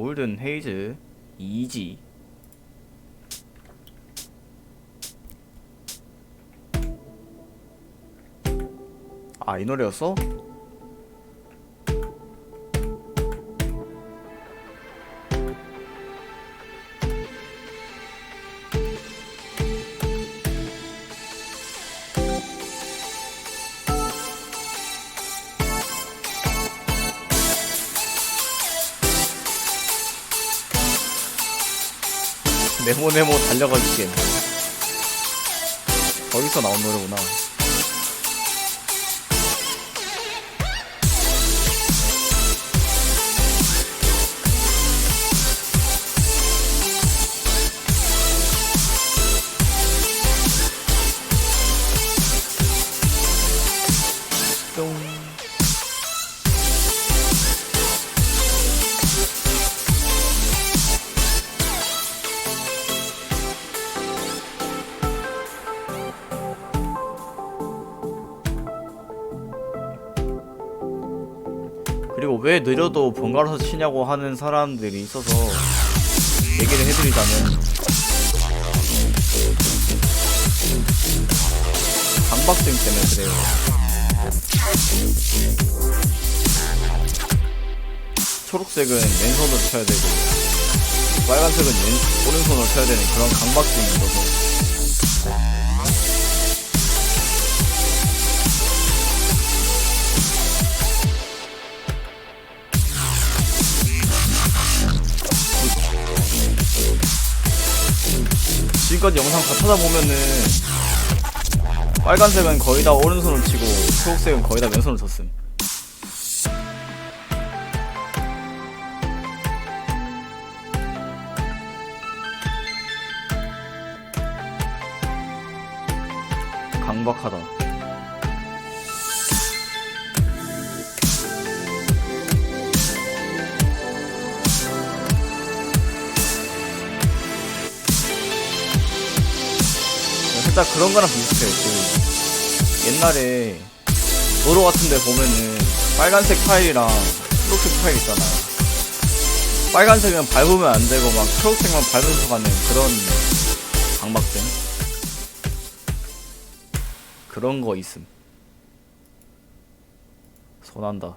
골든 헤이즈 이지 아 이 노래였어? 네모네모 달려가기엔 거기서 나온 노래구나 그리고 왜 느려도 번갈아서 치냐고 하는 사람들이 있어서 얘기를 해드리자면 강박증 때문에 그래요. 초록색은 왼손으로 쳐야 되고 빨간색은 왼, 오른손으로 쳐야 되는 그런 강박증이 있어서 지금까지 영상 다 찾아보면은 빨간색은 거의 다 오른손으로 치고 초록색은 거의 다 왼손으로 쳤음. 강박하다 살짝 그런 거랑 비슷해. 그 옛날에 도로 같은 데 보면은 빨간색 타일이랑 초록색 타일 있잖아. 빨간색은 밟으면 안 되고 막 초록색만 밟으면서 가는 그런 강박증? 그런 거 있음. 손한다.